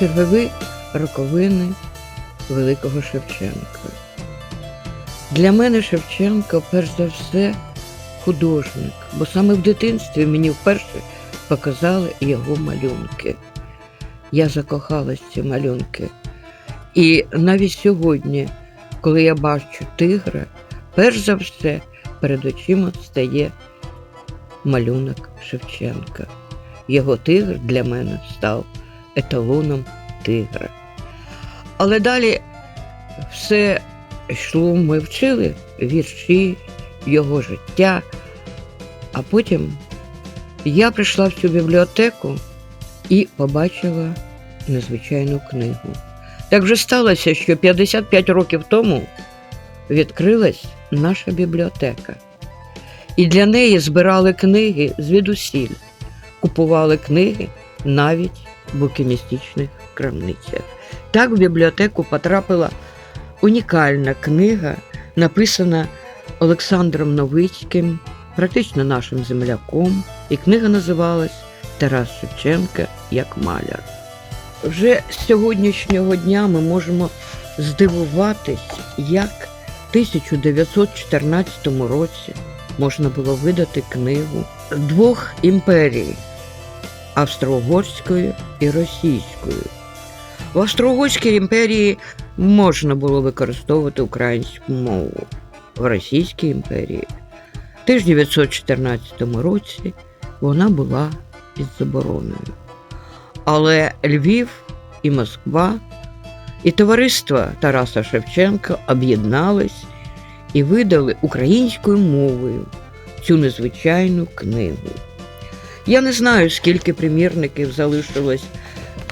чергові роковини Великого Шевченка. Для мене Шевченко, перш за все, художник, бо саме в дитинстві мені вперше показали його малюнки. Я закохалась в ці малюнки. І навіть сьогодні, коли я бачу тигра, перш за все перед очима стає малюнок Шевченка. Його тигр для мене став еталоном тигра. Але далі все йшло, ми вчили вірші, його життя. А потім я прийшла в цю бібліотеку і побачила незвичайну книгу. Так вже сталося, що 55 років тому відкрилась наша бібліотека. І для неї збирали книги звідусіль, купували книги навіть в букіністичних крамницях. Так в бібліотеку потрапила унікальна книга, написана Олександром Новицьким, практично нашим земляком, і книга називалась Тарас Шевченка як маляр. Вже з сьогоднішнього дня ми можемо здивуватись, як в 1914 році можна було видати книгу двох імперій Австро-Угорської і Російської. В Австро-Угорській імперії можна було використовувати українську мову. В Російській імперії в 1914 році вона була під забороною. Але Львів і Москва і товариство Тараса Шевченка об'єднались і видали українською мовою цю незвичайну книгу. Я не знаю, скільки примірників залишилось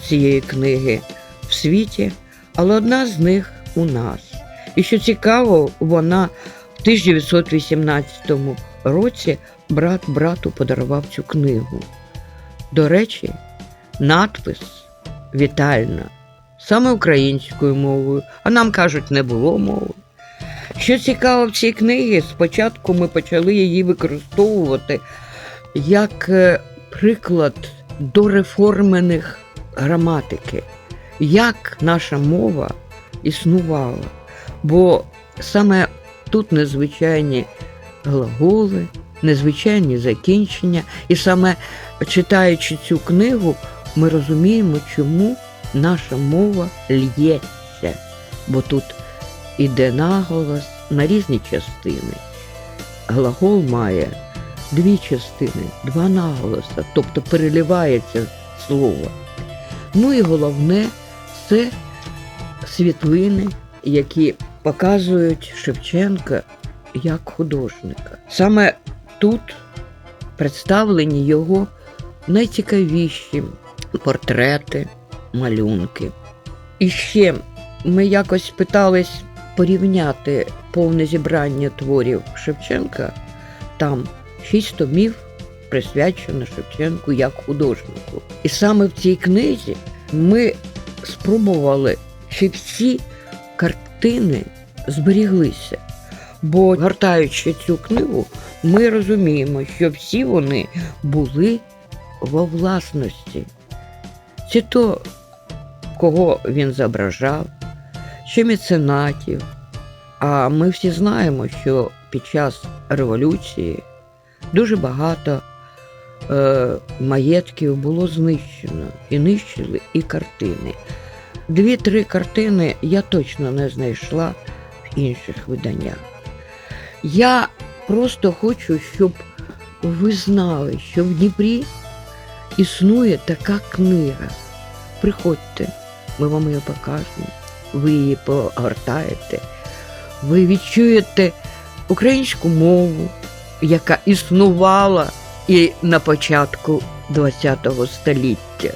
цієї книги в світі, але одна з них у нас. І що цікаво, вона в 1918 році брат брату подарував цю книгу. До речі, надпис вітальна саме українською мовою, а нам кажуть, не було мови. Що цікаво в цій книгі, спочатку ми почали її використовувати як е, приклад дореформених граматики, як наша мова існувала. Бо саме тут незвичайні глаголи, незвичайні закінчення, і саме читаючи цю книгу, ми розуміємо, чому наша мова л'ється, бо тут іде наголос на різні частини. Глагол має дві частини, два наголоса, тобто переливається слово. Ну і головне це світлини, які показують Шевченка як художника. Саме тут представлені його найцікавіші портрети, малюнки. І ще ми якось питались порівняти повне зібрання творів Шевченка. Там шість томів присвячено Шевченку як художнику. І саме в цій книзі ми спробували, щоб всі картини зберіглися. Бо гортаючи цю книгу, ми розуміємо, що всі вони були во власності. Чи то кого він зображав, чи меценатів. А ми всі знаємо, що під час революції дуже багато е, маєтків було знищено і нищили і картини. Дві-три картини я точно не знайшла в інших виданнях. Я просто хочу, щоб ви знали, що в Дніпрі існує така книга. Приходьте, ми вам її покажемо, ви її погортаєте, ви відчуєте українську мову, яка існувала і на початку ХХ століття.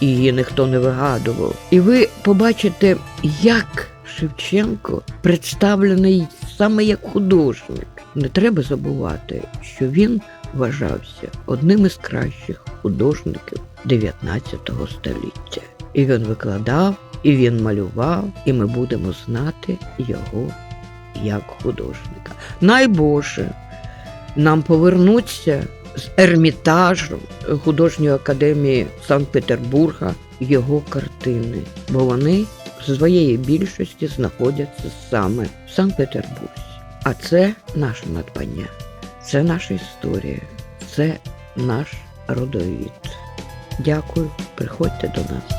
Її ніхто не вигадував. І ви побачите, як Шевченко представлений саме як художник. Не треба забувати, що він вважався одним із кращих художників 19 століття. І він викладав, і він малював, і ми будемо знати його як художника. Найбоже, нам повернуться з Ермітажу художньої академії Санкт-Петербурга його картини, бо вони в своєї більшості знаходяться саме в Санкт-Петербурзі. А це наше надбання, це наша історія, це наш родовід. Дякую, приходьте до нас.